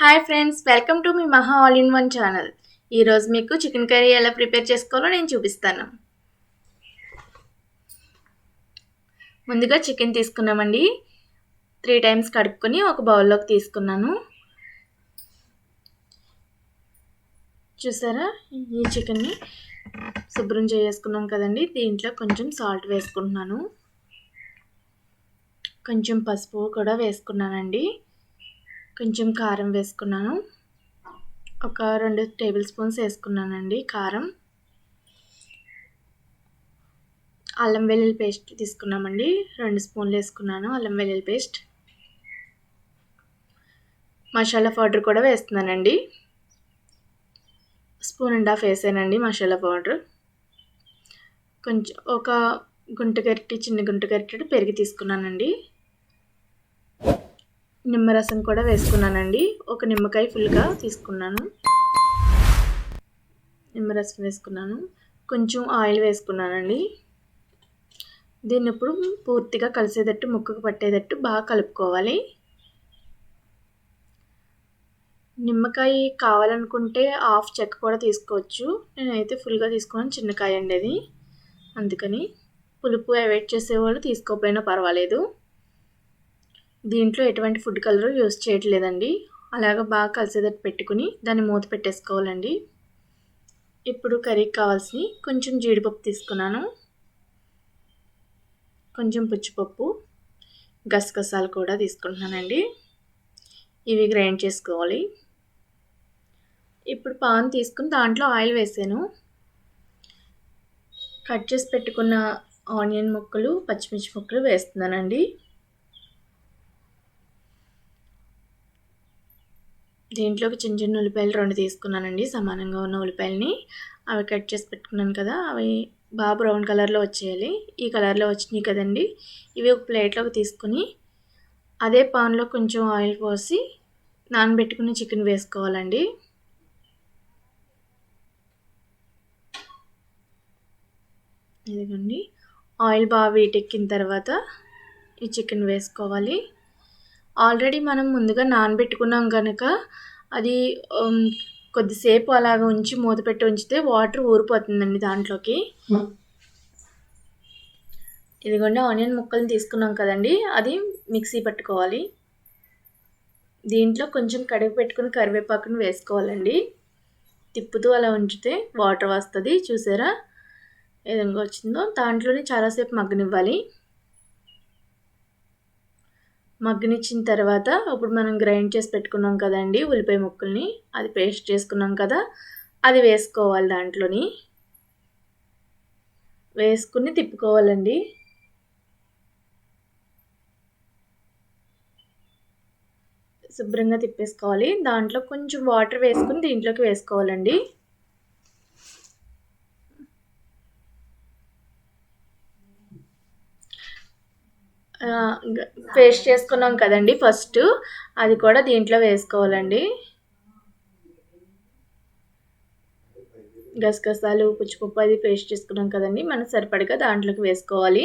Hi friends welcome to మీ మహా all in one channel ఈరోజు మీకు చికెన్ కర్రీ ఎలా ప్రిపేర్ చేసుకోవాలో నేను చూపిస్తాను. ముందుగా చికెన్ తీసుకున్నామండి. త్రీ టైమ్స్ కడుక్కొని ఒక బౌల్లోకి తీసుకున్నాను. చూసారా? ఈ చికెన్ని శుభ్రం చేసుకున్నాం కదండి. దీంట్లో కొంచెం సాల్ట్ వేసుకుంటున్నాను. కొంచెం పసుపు కూడా వేసుకున్నానండి. కొంచెం కారం వేసుకున్నాను. ఒక రెండు టేబుల్ స్పూన్స్ వేసుకున్నానండి కారం. అల్లం వెల్లుల్లి పేస్ట్ తీసుకున్నామండి. రెండు స్పూన్లు వేసుకున్నాను అల్లం వెల్లుల్లి పేస్ట్. మసాలా పౌడర్ కూడా వేస్తున్నానండి. స్పూన్ అండ్ హాఫ్ వేసానండి మసాలా పౌడర్. కొంచెం ఒక గుంట గరిటి చిన్న గుంట గరిటెడు పెరిగి తీసుకున్నానండి. నిమ్మరసం కూడా వేసుకున్నానండి. ఒక నిమ్మకాయ ఫుల్గా తీసుకున్నాను. నిమ్మరసం వేసుకున్నాను. కొంచెం ఆయిల్ వేసుకున్నానండి. దీన్ని ఇప్పుడు పూర్తిగా కలిసేటట్టు ముక్కకు పట్టేటట్టు బాగా కలుపుకోవాలి. నిమ్మకాయ కావాలనుకుంటే హాఫ్ చెక్క కూడా తీసుకోవచ్చు. నేనైతే ఫుల్గా తీసుకున్నాను చిన్నకాయ అండి అది. అందుకని పులుపు అవాయిడ్ చేసేవాళ్ళు తీసుకోకపోయినా పర్వాలేదు. దీంట్లో ఎటువంటి ఫుడ్ కలర్ యూస్ చేయట్లేదండి. అలాగ బాగా కలిసేటట్టు పెట్టుకుని దాన్ని మూత పెట్టేసుకోవాలండి. ఇప్పుడు కర్రీకి కావాల్సినవి కొంచెం జీడిపప్పు తీసుకున్నాను. కొంచెం పుచ్చిపప్పు గసగసాలు కూడా తీసుకుంటున్నానండి. ఇవి గ్రైండ్ చేసుకోవాలి. ఇప్పుడు పాన్ తీసుకుని దాంట్లో ఆయిల్ వేసాను. కట్ చేసి పెట్టుకున్న ఆనియన్ ముక్కలు పచ్చిమిర్చి ముక్కలు వేస్తున్నానండి. దీంట్లోకి చిన్న చిన్న ఉల్లిపాయలు రెండు తీసుకున్నానండి సమానంగా ఉన్న ఉల్లిపాయలని. అవి కట్ చేసి పెట్టుకున్నాను కదా అవి బాగా బ్రౌన్ కలర్లో వచ్చేయాలి. ఈ కలర్లో వచ్చినాయి కదండి ఇవి ఒక ప్లేట్లోకి తీసుకుని అదే పాన్లో కొంచెం ఆయిల్ పోసి నానబెట్టుకుని చికెన్ వేసుకోవాలండి. ఇదిగోండి ఆయిల్ బాగా వీటెక్కిన తర్వాత ఈ చికెన్ వేసుకోవాలి. ఆల్రెడీ మనం ముందుగా నానబెట్టుకున్నాం కనుక అది కొద్దిసేపు అలాగ ఉంచి మూత పెట్టి ఉంచితే వాటర్ ఊరిపోతుందండి దాంట్లోకి. ఇదిగోండి ఆనియన్ ముక్కలు తీసుకున్నాం కదండి అది మిక్సీ పట్టుకోవాలి. దీంట్లో కొంచెం కడిగి పెట్టుకుని కరివేపాకుని వేసుకోవాలండి. తిప్పుతూ అలా ఉంచితే వాటర్ వస్తుంది చూసారా? ఏ విధంగా వచ్చిందో దాంట్లోనే చాలాసేపు మగ్గనివ్వాలి. మగ్గనిచ్చిన తర్వాత ఇప్పుడు మనం గ్రైండ్ చేసి పెట్టుకున్నాం కదండి ఉల్లిపాయ ముక్కల్ని. అది పేస్ట్ చేసుకున్నాం కదా అది వేసుకోవాలి దాంట్లోని. వేసుకుని తిప్పుకోవాలండి. శుభ్రంగా తిప్పేసుకోవాలి. దాంట్లో కొంచెం వాటర్ వేసుకుని దీంట్లోకి వేసుకోవాలండి. పేస్ట్ చేసుకున్నాం కదండి ఫస్ట్. అది కూడా దీంట్లో వేసుకోవాలండి. గసగసాలు పుచ్చిపప్పు అది పేస్ట్ చేసుకున్నాం కదండి. మనం సరిపడగా దాంట్లోకి వేసుకోవాలి.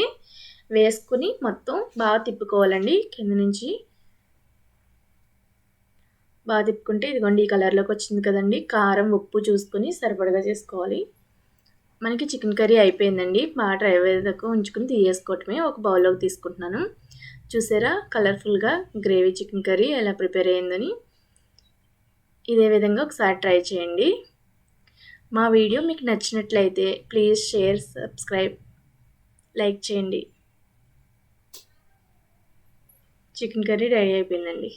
వేసుకుని మొత్తం బాగా తిప్పుకోవాలండి కింద నుంచి. బాగా తిప్పుకుంటే ఇదిగోండి ఈ కలర్లోకి వచ్చింది కదండి. కారం ఉప్పు చూసుకొని సరిపడగా చేసుకోవాలి. మనకి చికెన్ కర్రీ అయిపోయిందండి. బాగా డ్రై అయ్యేదాకా ఉంచుకుని తీసేసుకోవటమే ఒక బౌల్లోకి తీసుకుంటున్నాను. చూసారా? కలర్ఫుల్గా గ్రేవీ చికెన్ కర్రీ ఎలా ప్రిపేర్ అయ్యిందని ఇదే విధంగా ఒకసారి ట్రై చేయండి. మా వీడియో మీకు నచ్చినట్లయితే ప్లీజ్ షేర్ సబ్స్క్రైబ్ లైక్ చేయండి. చికెన్ కర్రీ రెడీ అయిపోయిందండి.